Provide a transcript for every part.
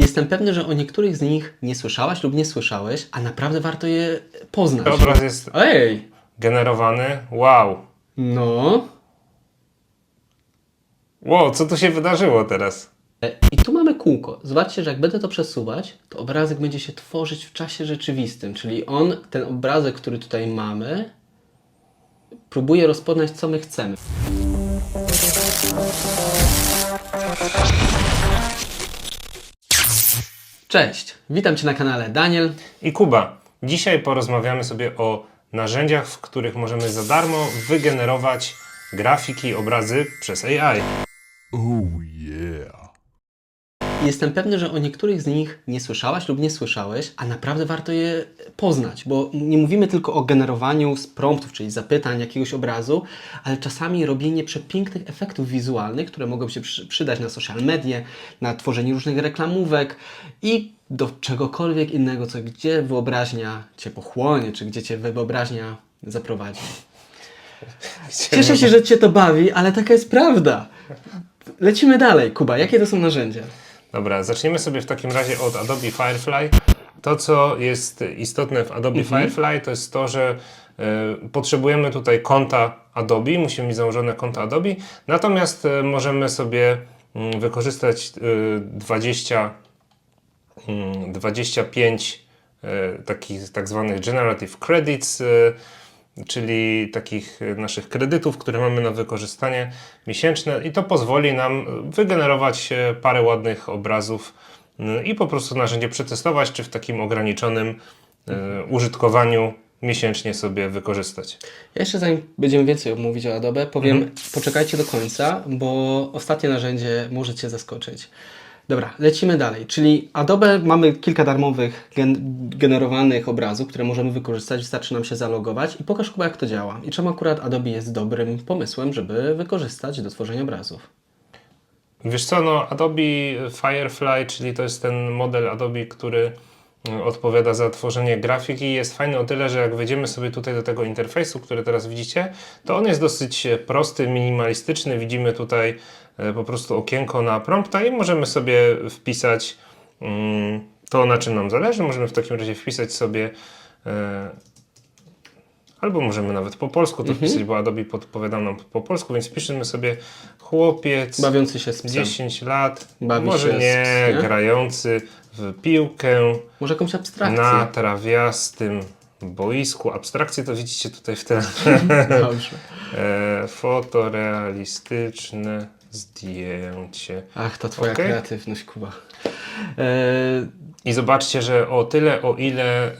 Jestem pewny, że o niektórych z nich nie słyszałaś lub nie słyszałeś, a naprawdę warto je poznać. Obraz jest Ej! generowany. Wow. No. Wow, co tu się wydarzyło teraz? E, I tu mamy kółko. Zobaczcie, że jak będę to przesuwać, to obrazek będzie się tworzyć w czasie rzeczywistym. Czyli on, ten obrazek, który tutaj mamy, próbuje rozpoznać, co my chcemy. Cześć, witam Cię na kanale Daniel. I Kuba. Dzisiaj porozmawiamy sobie o narzędziach, w których możemy za darmo wygenerować grafiki, obrazy przez AI. Jestem pewny, że o niektórych z nich nie słyszałaś lub nie słyszałeś, a naprawdę warto je poznać, bo nie mówimy tylko o generowaniu z promptów, czyli zapytań jakiegoś obrazu, ale czasami robienie przepięknych efektów wizualnych, które mogą się przy- przydać na social medie, na tworzenie różnych reklamówek i do czegokolwiek innego, co gdzie wyobraźnia Cię pochłonie, czy gdzie Cię wyobraźnia zaprowadzi. Cieszę się, że Cię to bawi, ale taka jest prawda. Lecimy dalej. Kuba, jakie to są narzędzia? Dobra, zaczniemy sobie w takim razie od Adobe Firefly. To, co jest istotne w Adobe Firefly, to jest to, że e, potrzebujemy tutaj konta Adobe, musimy mieć założone konto Adobe, natomiast e, możemy sobie mm, wykorzystać e, 20, mm, 25 e, takich tak zwanych generative credits, e, czyli takich e, naszych kredytów, które mamy na wykorzystanie miesięczne i to pozwoli nam wygenerować e, parę ładnych obrazów mm, i po prostu narzędzie przetestować, czy w takim ograniczonym e, użytkowaniu miesięcznie sobie wykorzystać. Ja jeszcze zanim będziemy więcej mówić o Adobe, powiem, Mhm. poczekajcie do końca, bo ostatnie narzędzie może Cię zaskoczyć. Dobra, lecimy dalej. Czyli Adobe mamy kilka darmowych gen generowanych obrazów, które możemy wykorzystać. Wystarczy nam się zalogować i pokaż Kuba, jak to działa. I czemu akurat Adobe jest dobrym pomysłem, żeby wykorzystać do tworzenia obrazów. Wiesz co, no Adobe Firefly, czyli to jest ten model Adobe, który y, odpowiada za tworzenie grafiki jest fajny o tyle, że jak wejdziemy sobie tutaj do tego interfejsu, który teraz widzicie, to on jest dosyć e, prosty, minimalistyczny. Widzimy tutaj e, po prostu okienko na prompta i możemy sobie wpisać mm, to, na czym nam zależy. Możemy w takim razie wpisać sobie e, Albo możemy nawet po polsku to wpisać, bo Adobe podpowiada nam po polsku, więc piszemy sobie chłopiec, Bawiący się z psem. 10 lat, Bawi może nie, psem, nie? grający w piłkę Może jakąś abstrakcję. na trawiastym boisku. Abstrakcje to widzicie tutaj w tle. Dobrze. e, fotorealistyczne zdjęcie. Ach, to Twoja Okej. kreatywność, Kuba. E, I zobaczcie, że o tyle, o ile y,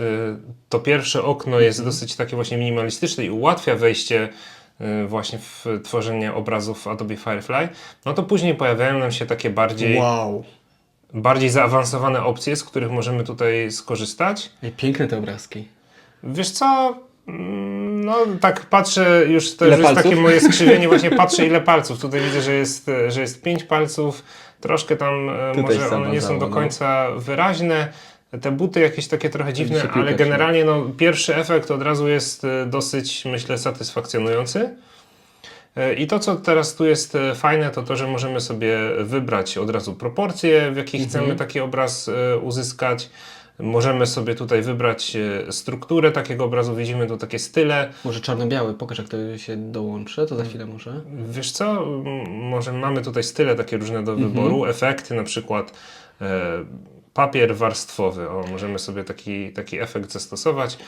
to pierwsze okno jest dosyć takie właśnie minimalistyczne i ułatwia wejście y, właśnie w tworzenie obrazów Adobe Firefly, no to później pojawiają nam się takie bardziej, wow. bardziej zaawansowane opcje, z których możemy tutaj skorzystać. Ej, piękne te obrazki. Wiesz co? No tak patrzę, już to Ile już jest takie moje skrzywienie, właśnie patrzę ile palców. Tutaj widzę, że jest, że jest pięć palców, troszkę tam e, Tutaj może one nie są do zaawansowało, no. końca wyraźne. Te buty jakieś takie trochę dziwne, ale generalnie no, pierwszy efekt od razu jest e, dosyć, myślę, satysfakcjonujący. E, I to, co teraz tu jest fajne, to to, że możemy sobie wybrać od razu proporcje, w jakich chcemy taki obraz uzyskać. Możemy sobie tutaj wybrać e, strukturę takiego obrazu. Widzimy tu takie style. Może czarno-biały, pokaż jak to się dołączy, to za chwilę może. Wiesz co, może mamy tutaj style takie różne do wyboru, efekty na przykład e, papier warstwowy, o, możemy sobie taki, taki efekt zastosować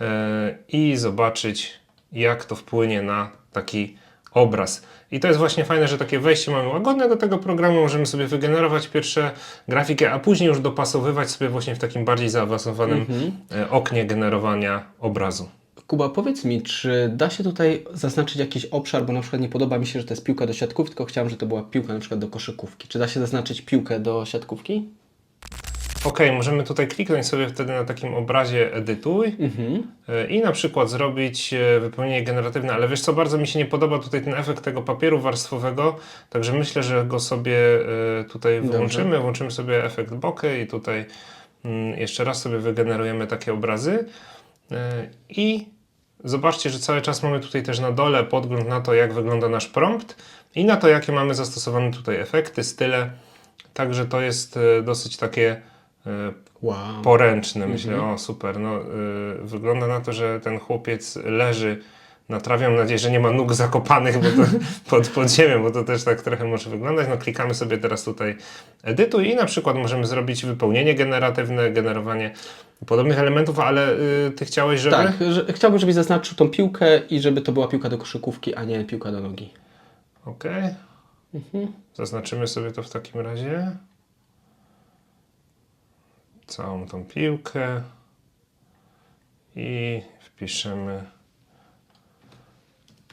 e, i zobaczyć jak to wpłynie na taki obraz. I to jest właśnie fajne, że takie wejście mamy łagodne do tego programu, możemy sobie wygenerować pierwsze grafikę, a później już dopasowywać sobie właśnie w takim bardziej zaawansowanym e, oknie generowania obrazu. Kuba, powiedz mi, czy da się tutaj zaznaczyć jakiś obszar, bo na przykład nie podoba mi się, że to jest piłka do siatkówki, tylko chciałem, żeby to była piłka na przykład do koszykówki. Czy da się zaznaczyć piłkę do siatkówki? Ok, możemy tutaj kliknąć sobie wtedy na takim obrazie edytuj. E, i na przykład zrobić e, wypełnienie generatywne, ale wiesz co, bardzo mi się nie podoba tutaj ten efekt tego papieru warstwowego, także myślę, że go sobie e, tutaj wyłączymy, włączymy sobie efekt bokeh i tutaj mm, jeszcze raz sobie wygenerujemy takie obrazy. I zobaczcie, że cały czas mamy tutaj też na dole podgląd na to, jak wygląda nasz prompt i na to, jakie mamy zastosowane tutaj efekty, style. Także to jest dosyć takie Wow. poręczne. Myślę, o super. No, y, wygląda na to, że ten chłopiec leży na trawie. Mam nadzieję, że nie ma nóg zakopanych bo to, pod, pod ziemią, bo to też tak trochę może wyglądać. No, klikamy sobie teraz tutaj edytuj i na przykład możemy zrobić wypełnienie generatywne, generowanie podobnych elementów, ale y, ty chciałeś, żeby... Tak, że, chciałbym, żebyś zaznaczył tą piłkę i żeby to była piłka do koszykówki, a nie piłka do nogi. Okej. Zaznaczymy sobie to w takim razie. Całą tą piłkę. I wpiszemy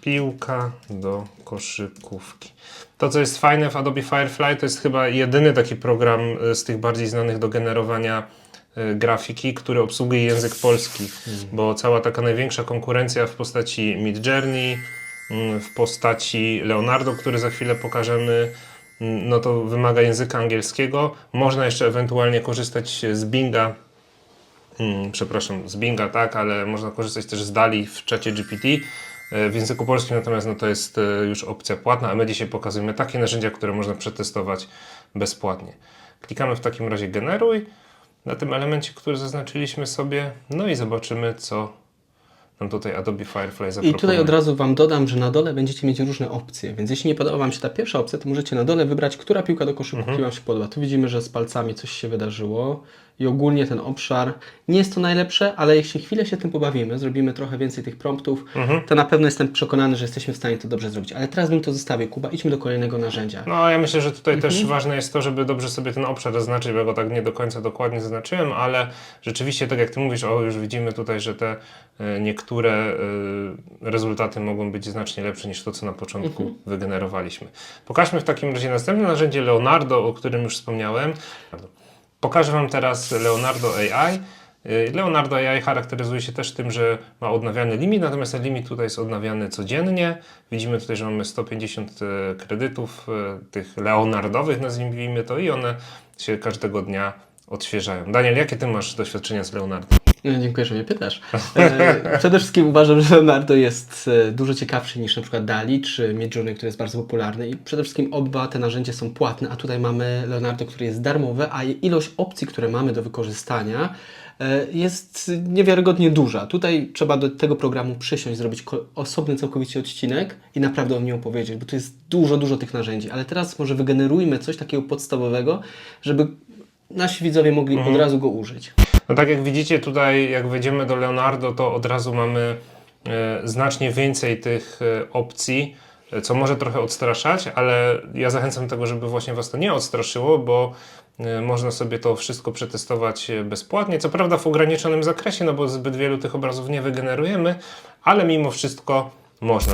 piłka do koszykówki. To, co jest fajne w Adobe Firefly, to jest chyba jedyny taki program e, z tych bardziej znanych do generowania e, grafiki, który obsługuje język polski, bo cała taka największa konkurencja w postaci Midjourney, mm, w postaci Leonardo, który za chwilę pokażemy, no to wymaga języka angielskiego. Można jeszcze ewentualnie korzystać z Binga, mm, przepraszam, z Binga, tak, ale można korzystać też z Dali w czacie GPT. E, W języku polskim natomiast no to jest e, już opcja płatna, a my dzisiaj pokazujemy takie narzędzia, które można przetestować bezpłatnie. Klikamy w takim razie generuj na tym elemencie, który zaznaczyliśmy sobie, no i zobaczymy, co nam tutaj Adobe Firefly I zaproponuje. tutaj od razu Wam dodam, że na dole będziecie mieć różne opcje, więc jeśli nie podoba Wam się ta pierwsza opcja, to możecie na dole wybrać, która piłka do koszykówki Mhm. Wam się podoba. Tu widzimy, że z palcami coś się wydarzyło i ogólnie ten obszar nie jest to najlepsze, ale jeśli chwilę się tym pobawimy, zrobimy trochę więcej tych promptów, Mhm. to na pewno jestem przekonany, że jesteśmy w stanie to dobrze zrobić. Ale teraz bym to zostawił, Kuba, idźmy do kolejnego narzędzia. No, ja myślę, że tutaj Mhm. też ważne jest to, żeby dobrze sobie ten obszar zaznaczyć, bo go tak nie do końca dokładnie zaznaczyłem, ale rzeczywiście, tak jak Ty mówisz, o, już widzimy tutaj, że te e, niektóre e, rezultaty mogą być znacznie lepsze niż to, co na początku Mhm. wygenerowaliśmy. Pokażmy w takim razie następne narzędzie Leonardo, o którym już wspomniałem. Pokażę Wam teraz Leonardo AI. Y, Leonardo AI charakteryzuje się też tym, że ma odnawiany limit, natomiast ten limit tutaj jest odnawiany codziennie. Widzimy tutaj, że mamy 150 e, kredytów, e, tych leonardowych nazwijmy to i one się każdego dnia odświeżają. Daniel, jakie Ty masz doświadczenia z Leonardo? No, Dziękuję, że mnie pytasz. E, przede wszystkim uważam, że Leonardo jest e, dużo ciekawszy niż na przykład Dali czy Midjourney, który jest bardzo popularny i przede wszystkim oba te narzędzia są płatne, a tutaj mamy Leonardo, który jest darmowe, a ilość opcji, które mamy do wykorzystania e, jest niewiarygodnie duża. Tutaj trzeba do tego programu przysiąść, zrobić osobny całkowicie odcinek i naprawdę o nim opowiedzieć, bo tu jest dużo, dużo tych narzędzi. Ale teraz może wygenerujmy coś takiego podstawowego, żeby nasi widzowie mogli od razu go użyć. No tak jak widzicie tutaj, jak wejdziemy do Leonardo, to od razu mamy e, znacznie więcej tych e, opcji, e, co może trochę odstraszać, ale ja zachęcam do tego, żeby właśnie Was to nie odstraszyło, bo e, można sobie to wszystko przetestować e, bezpłatnie. Co prawda w ograniczonym zakresie, no bo zbyt wielu tych obrazów nie wygenerujemy, ale mimo wszystko można.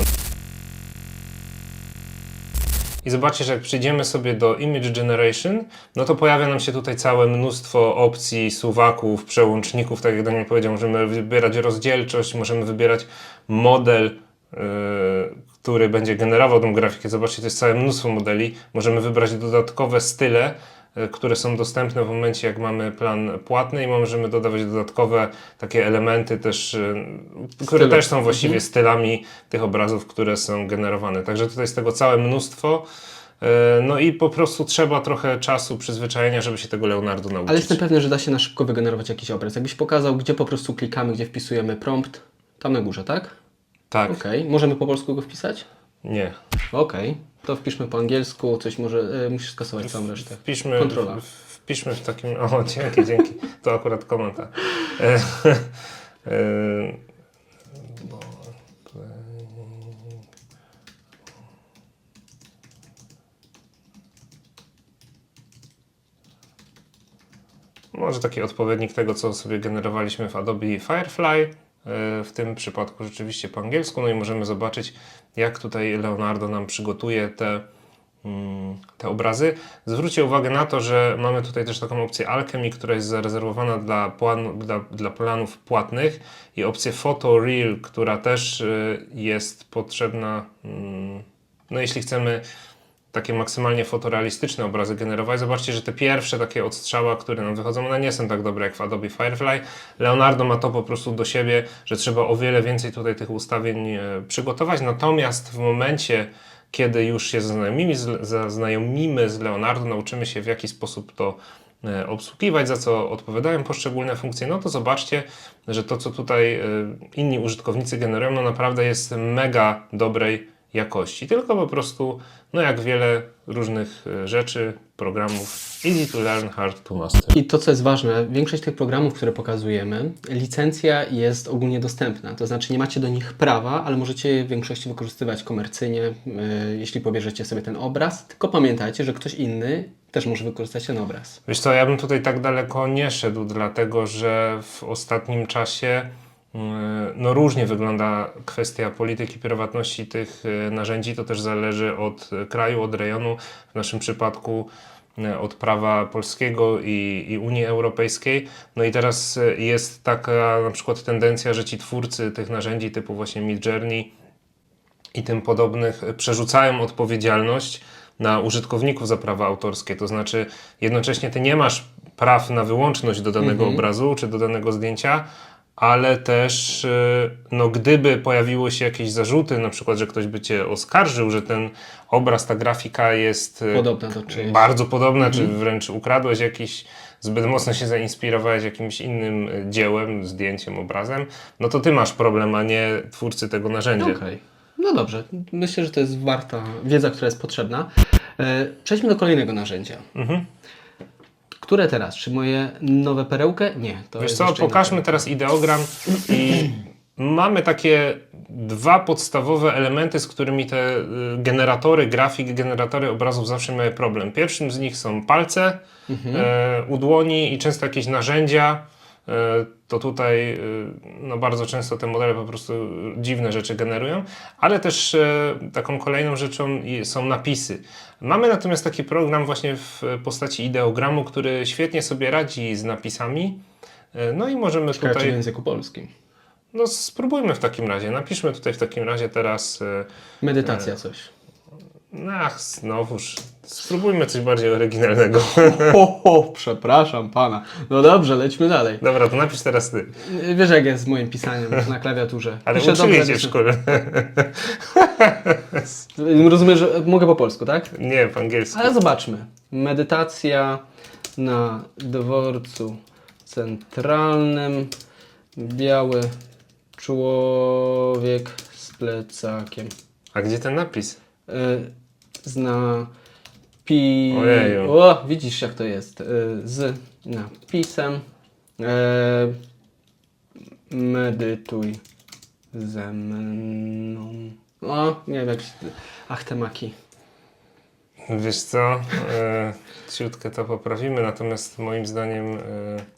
I zobaczcie, że jak przyjdziemy sobie do Image Generation, no to pojawia nam się tutaj całe mnóstwo opcji, suwaków, przełączników. Tak jak Daniel powiedział, możemy wybierać rozdzielczość, możemy wybierać model, yy, który będzie generował tą grafikę. Zobaczcie, to jest całe mnóstwo modeli. Możemy wybrać dodatkowe style, które są dostępne w momencie, jak mamy plan płatny i możemy dodawać dodatkowe takie elementy też, yy, które też są właściwie stylami tych obrazów, które są generowane. Także tutaj jest tego całe mnóstwo. E, No i po prostu trzeba trochę czasu przyzwyczajenia, żeby się tego Leonardo nauczyć. Ale jestem pewny, że da się na szybko wygenerować jakiś obraz. Jakbyś pokazał, gdzie po prostu klikamy, gdzie wpisujemy prompt, tam na górze, tak? Tak, Okej. Możemy po polsku go wpisać? nie. Okej. To wpiszmy po angielsku, coś może... E, musisz skasować całą resztę. Wpiszmy, Kontrola. w- wpiszmy w takim... O, dzięki, dzięki. To akurat komenta. E, e, bo- Może taki odpowiednik tego, co sobie generowaliśmy w Adobe Firefly. E, W tym przypadku rzeczywiście po angielsku. No i możemy zobaczyć, jak tutaj Leonardo nam przygotuje te, mm, te obrazy. Zwróćcie uwagę na to, że mamy tutaj też taką opcję Alchemy, która jest zarezerwowana dla, plan, dla, dla planów płatnych i opcję Photo Real, która też y, jest potrzebna, mm, no jeśli chcemy takie maksymalnie fotorealistyczne obrazy generować. Zobaczcie, że te pierwsze takie odstrzała, które nam wychodzą, one nie są tak dobre jak w Adobe Firefly. Leonardo ma to po prostu do siebie, że trzeba o wiele więcej tutaj tych ustawień e, przygotować. Natomiast w momencie, kiedy już się zaznajomimy z, Leonardo, nauczymy się w jaki sposób to e, obsługiwać, za co odpowiadają poszczególne funkcje, no to zobaczcie, że to, co tutaj e, inni użytkownicy generują, no naprawdę jest mega dobrej jakości. Tylko po prostu, no jak wiele różnych e, rzeczy, programów, easy to learn, hard to master. I to, co jest ważne, większość tych programów, które pokazujemy, licencja jest ogólnie dostępna. To znaczy nie macie do nich prawa, ale możecie je w większości wykorzystywać komercyjnie, yy, jeśli pobierzecie sobie ten obraz. Tylko pamiętajcie, że ktoś inny też może wykorzystać ten obraz. Wiesz co, ja bym tutaj tak daleko nie szedł, dlatego że w ostatnim czasie no różnie wygląda kwestia polityki prywatności tych yy, narzędzi. To też zależy od yy, kraju, od rejonu. W naszym przypadku od prawa polskiego i, i Unii Europejskiej. No i teraz jest taka na przykład tendencja, że ci twórcy tych narzędzi typu właśnie Midjourney i tym podobnych e, przerzucają odpowiedzialność na użytkowników za prawa autorskie. To znaczy, jednocześnie ty nie masz praw na wyłączność do danego obrazu czy do danego zdjęcia, ale też, e, no, gdyby pojawiły się jakieś zarzuty, na przykład, że ktoś by cię oskarżył, że ten obraz, ta grafika jest e, Podobna bardzo podobna, czy wręcz ukradłeś jakiś, zbyt mocno się zainspirowałeś jakimś innym e, dziełem, zdjęciem, obrazem, no to ty masz problem, a nie twórcy tego narzędzia. Okej. No dobrze, myślę, że to jest warta wiedza, która jest potrzebna. E, Przejdźmy do kolejnego narzędzia. Mhm. Które teraz? Czy moje nowe perełkę? Nie. To Wiesz jest co, jeszcze inna pokażmy teraz ideogram i mamy takie dwa podstawowe elementy, z którymi te y, generatory grafik, generatory obrazów zawsze miały problem. Pierwszym z nich są palce e, u dłoni i często jakieś narzędzia. E, to tutaj e, no bardzo często te modele po prostu dziwne rzeczy generują, ale też e, taką kolejną rzeczą są napisy. Mamy natomiast taki program właśnie w postaci ideogramu, który świetnie sobie radzi z napisami. No i możemy Ciekawe, czy w tutaj. języku polskim. No spróbujmy w takim razie. Napiszmy tutaj w takim razie teraz. Medytacja coś. Ach, znowuż. Spróbujmy coś bardziej oryginalnego. Ho, ho, przepraszam pana. No dobrze, lećmy dalej. Dobra, to napisz teraz ty. Wiesz jak jest z moim pisaniem na klawiaturze. Ale Piszę uczyli dobrze, cię w piszę- szkole. Rozumiem, że mogę po polsku, tak? Nie, po angielsku. Ale zobaczmy. Medytacja na dworcu centralnym. Biały człowiek z plecakiem. A gdzie ten napis? Y, zna pi... Ojeju. O, widzisz jak to jest. Y, z napisem y, medytuj ze mną. O, nie wiem jak się... Ach, te maki. Wiesz co? E, ciutkę to poprawimy, natomiast moim zdaniem. E,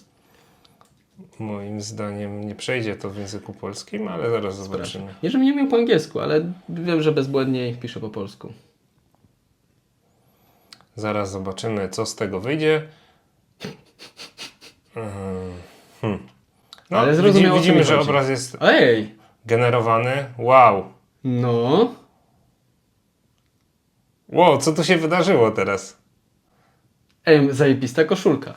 moim zdaniem nie przejdzie to w języku polskim, ale zaraz zobaczymy. Nie, żebym nie miał po angielsku, ale wiem, że bezbłędnie piszę po polsku. Zaraz zobaczymy, co z tego wyjdzie. Mhm. Hmm. No, Ale widzimy, mi że chodzi. obraz jest Ej! generowany. Wow! No, Wow, co tu się wydarzyło teraz? ej, zajebista koszulka.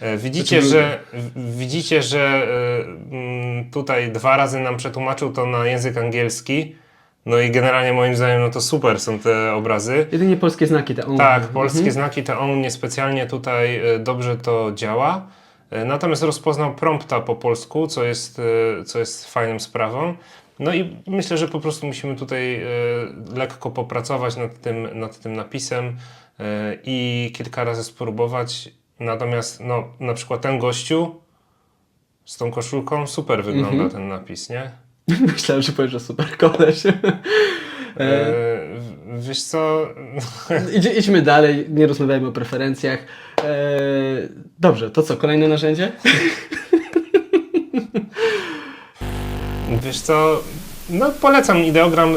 E, Widzicie, Znaczy, że, widzicie, że e, mm, tutaj dwa razy nam przetłumaczył to na język angielski. No i generalnie moim zdaniem no to super są te obrazy. Jedynie polskie znaki te on. Tak, polskie znaki te on niespecjalnie tutaj e, dobrze to działa. E, Natomiast rozpoznał prompta po polsku, co jest, e, co jest fajną sprawą. No i myślę, że po prostu musimy tutaj lekko popracować nad tym, nad tym napisem i kilka razy spróbować. Natomiast no, na przykład ten gościu z tą koszulką super wygląda ten napis, nie? Myślałem, że powiesz, że super koleś. E, w- wiesz co, Idź, idźmy dalej, nie rozmawiajmy o preferencjach. E, dobrze, to co, kolejne narzędzie? Wiesz co, no polecam ideogram,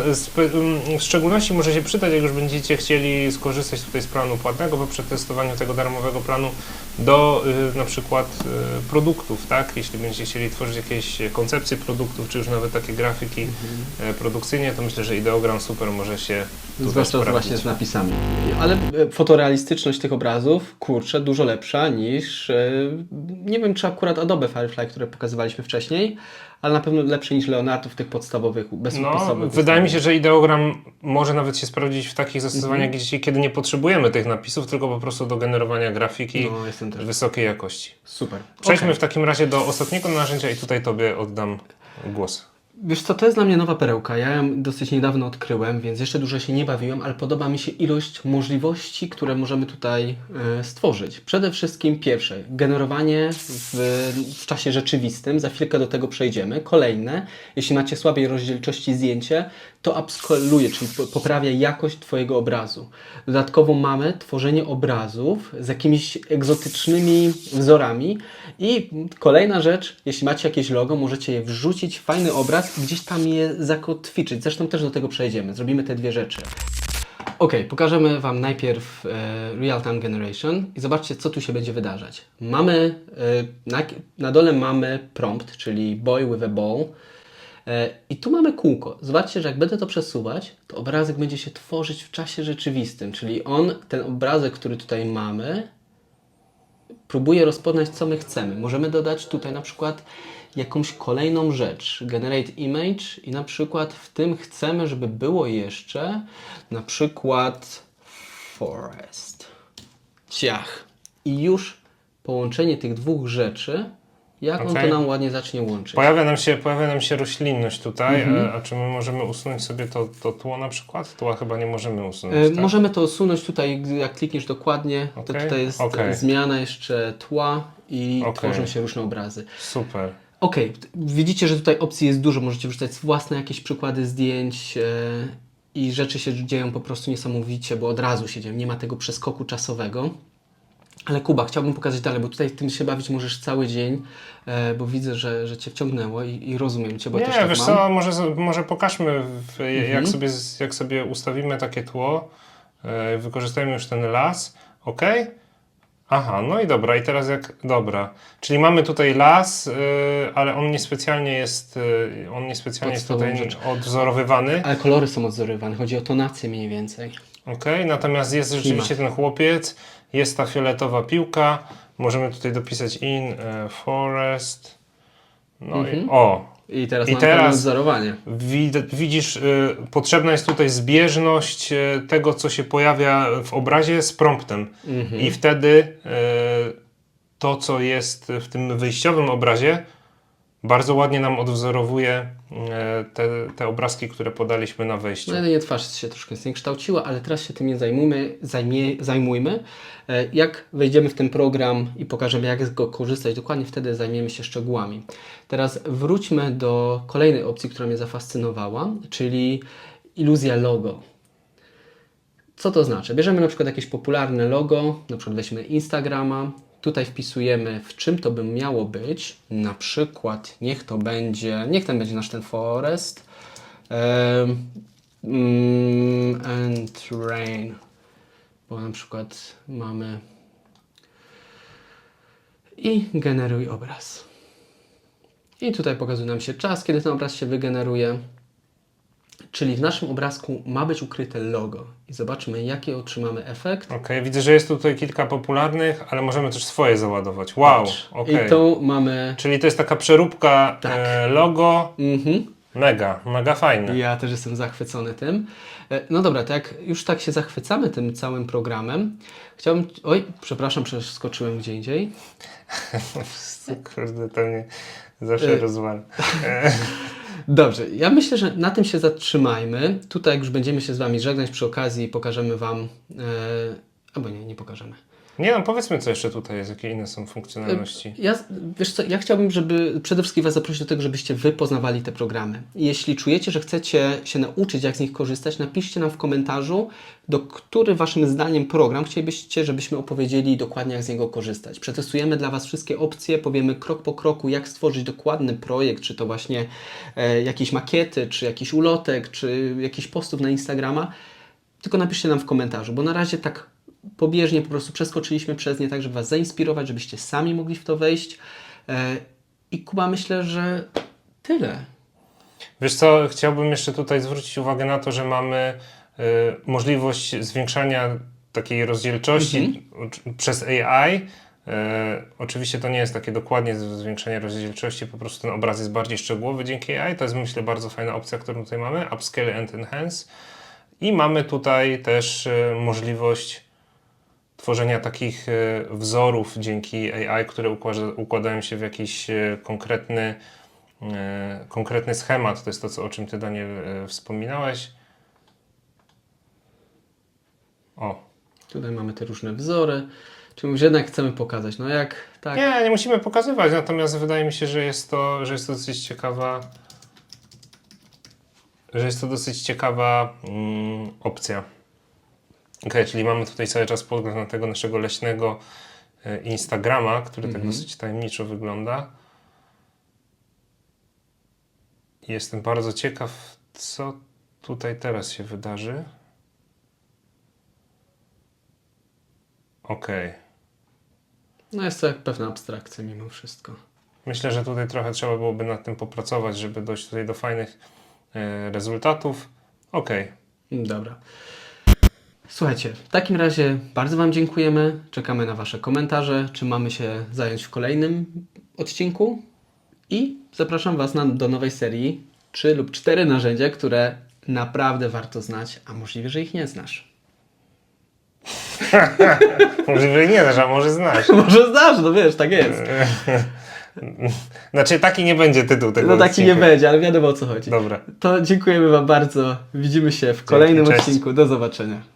w szczególności może się przydać, jak już będziecie chcieli skorzystać tutaj z planu płatnego po przetestowaniu tego darmowego planu, do y, na przykład y, produktów, tak? Jeśli będziecie chcieli tworzyć jakieś koncepcje produktów, czy już nawet takie grafiki Mhm. y, produkcyjnie, to myślę, że ideogram super może się tutaj Zwłaszcza sprawdzić. właśnie z napisami. Ale e, fotorealistyczność tych obrazów, kurczę, dużo lepsza niż, e, nie wiem czy akurat Adobe Firefly, które pokazywaliśmy wcześniej, ale na pewno lepsze niż Leonardo w tych podstawowych, No, bezpodstawowych wydaje mi się, że ideogram może nawet się sprawdzić w takich zastosowaniach, Mhm. gdzie, kiedy nie potrzebujemy tych napisów, tylko po prostu do generowania grafiki No, wysokiej jakości. Super. Przejdźmy Okej. w takim razie do ostatniego narzędzia i tutaj Tobie oddam głos. Wiesz co, to jest dla mnie nowa perełka. Ja ją dosyć niedawno odkryłem, więc jeszcze dużo się nie bawiłem, ale podoba mi się ilość możliwości, które możemy tutaj e, stworzyć. Przede wszystkim pierwsze, generowanie w, w czasie rzeczywistym, za chwilkę do tego przejdziemy. Kolejne, jeśli macie słabej rozdzielczości zdjęcie, to upscaluje, czyli po- poprawia jakość Twojego obrazu. Dodatkowo mamy tworzenie obrazów z jakimiś egzotycznymi wzorami i kolejna rzecz, jeśli macie jakieś logo, możecie je wrzucić fajny obraz i gdzieś tam je zakotwiczyć. Zresztą też do tego przejdziemy. Zrobimy te dwie rzeczy. Ok, pokażemy Wam najpierw e, Real Time Generation i zobaczcie, co tu się będzie wydarzać. Mamy, e, na, na dole mamy prompt, czyli boy with a ball. E, I tu mamy kółko. Zobaczcie, że jak będę to przesuwać, to obrazek będzie się tworzyć w czasie rzeczywistym. Czyli on, ten obrazek, który tutaj mamy, próbuje rozpoznać, co my chcemy. Możemy dodać tutaj na przykład jakąś kolejną rzecz. Generate image i na przykład w tym chcemy, żeby było jeszcze na przykład forest. Ciach. I już połączenie tych dwóch rzeczy, jak on to nam ładnie zacznie łączyć. Pojawia nam się, pojawia nam się roślinność tutaj, Mhm. e, a czy my możemy usunąć sobie to, to tło na przykład? Tła chyba nie możemy E, usunąć, tak? Możemy to usunąć tutaj, jak klikniesz dokładnie, to Okej, tutaj jest okej. zmiana jeszcze tła i Okej. tworzą się różne obrazy. Super. T- widzicie, że tutaj opcji jest dużo. Możecie wrzucać własne jakieś przykłady zdjęć e, i rzeczy się dzieją po prostu niesamowicie, bo od razu się dzieją. Nie ma tego przeskoku czasowego. Ale Kuba, chciałbym pokazać dalej, bo tutaj tym się bawić możesz cały dzień, e, bo widzę, że, że Cię wciągnęło i, i rozumiem Cię, bo Nie, też tak wiesz mam. Mhm. co, może, może pokażmy, w, jak, sobie, jak sobie ustawimy takie tło, e, wykorzystajmy już ten las, ok? Aha, no i dobra, i teraz jak, dobra, czyli mamy tutaj las, e, ale on niespecjalnie jest, on niespecjalnie jest tutaj rzecz. odwzorowywany, Ale kolory są odzorowane, chodzi o tonację mniej więcej. Ok? Natomiast jest rzeczywiście ten chłopiec, jest ta fioletowa piłka, możemy tutaj dopisać in e, forest, no Mhm. i o, I teraz I mamy teraz- teraz... odzorowanie. Wid- Widzisz, y, potrzebna jest tutaj zbieżność y, tego, co się pojawia w obrazie z promptem. Mhm. I wtedy y, to, co jest w tym wyjściowym obrazie, bardzo ładnie nam odwzorowuje y, te, te obrazki, które podaliśmy na wejściu. No jedynie twarz się troszkę zniekształciła, ale teraz się tym nie zajmujmy, zajmie, zajmujmy. E, Jak wejdziemy w ten program i pokażemy, jak z go korzystać, dokładnie wtedy zajmiemy się szczegółami. Teraz wróćmy do kolejnej opcji, która mnie zafascynowała, czyli iluzja logo. Co to znaczy? Bierzemy na przykład jakieś popularne logo, na przykład weźmy Instagrama, tutaj wpisujemy w czym to by miało być, na przykład niech to będzie, niech ten będzie nasz ten forest, mm, and rain, bo na przykład mamy i generuj obraz. I tutaj pokazuje nam się czas, kiedy ten obraz się wygeneruje. Czyli w naszym obrazku ma być ukryte logo. I zobaczmy, jaki otrzymamy efekt. Ok, widzę, że jest tutaj kilka popularnych, ale możemy też swoje załadować. Wow, ok. I tu mamy. Czyli to jest taka przeróbka Tak. e, logo. Mhm. Mega, mega fajne. Ja też jestem zachwycony tym. E, No dobra, to jak już tak się zachwycamy tym całym programem, chciałbym. Oj, przepraszam, przeskoczyłem gdzie indziej. Kurde, to mnie zawsze E, rozwala. Dobrze, ja myślę, że na tym się zatrzymajmy. Tutaj, jak już będziemy się z Wami żegnać, przy okazji pokażemy Wam. E, albo nie, nie pokażemy. Nie no, powiedzmy co jeszcze tutaj jest, jakie inne są funkcjonalności. Ja, wiesz co, ja chciałbym, żeby przede wszystkim Was zaprosić do tego, żebyście Wy poznawali te programy. Jeśli czujecie, że chcecie się nauczyć, jak z nich korzystać, napiszcie nam w komentarzu, do który Waszym zdaniem program chcielibyście, żebyśmy opowiedzieli dokładnie, jak z niego korzystać. Przetestujemy dla Was wszystkie opcje, powiemy krok po kroku, jak stworzyć dokładny projekt, czy to właśnie e, jakieś makiety, czy jakiś ulotek, czy jakiś postów na Instagrama. Tylko napiszcie nam w komentarzu, bo na razie tak pobieżnie po prostu przeskoczyliśmy przez nie, tak żeby Was zainspirować, żebyście sami mogli w to wejść. E, I Kuba, myślę, że tyle. Wiesz co, chciałbym jeszcze tutaj zwrócić uwagę na to, że mamy y, możliwość zwiększania takiej rozdzielczości ucz- przez AI. Y, oczywiście to nie jest takie dokładnie zwiększenie rozdzielczości, po prostu ten obraz jest bardziej szczegółowy dzięki AI. To jest myślę bardzo fajna opcja, którą tutaj mamy. Upscale and Enhance. I mamy tutaj też y, możliwość tworzenia takich y, wzorów dzięki AI, które układa, układają się w jakiś y, konkretny e, konkretny schemat, to jest to, co, o czym Ty, Daniel, e, wspominałeś. O. Tutaj mamy te różne wzory. Czy mówisz, jednak chcemy pokazać, no jak tak. Nie, nie musimy pokazywać, natomiast wydaje mi się, że jest to, że jest to dosyć ciekawa że jest to dosyć ciekawa mm, opcja. Ok, czyli mamy tutaj cały czas pogląd na tego naszego leśnego e, Instagrama, który tak dosyć tajemniczo wygląda. Jestem bardzo ciekaw, co tutaj teraz się wydarzy. Okej. No jest to jak pewna abstrakcja mimo wszystko. Myślę, że tutaj trochę trzeba byłoby nad tym popracować, żeby dojść tutaj do fajnych e, rezultatów. Okej. Dobra. Słuchajcie, w takim razie bardzo Wam dziękujemy. Czekamy na Wasze komentarze, czy mamy się zająć w kolejnym odcinku. I zapraszam Was na, do nowej serii 3 lub 4 narzędzia, które naprawdę warto znać, a możliwe, że ich nie znasz. Możliwe nie znasz, a może znasz. Może znasz, no wiesz, tak jest. Znaczy taki nie będzie tytuł tego No taki nie będzie, ale wiadomo o co chodzi. Dobra. To dziękujemy Wam bardzo. Widzimy się w kolejnym cześć. odcinku. Do zobaczenia.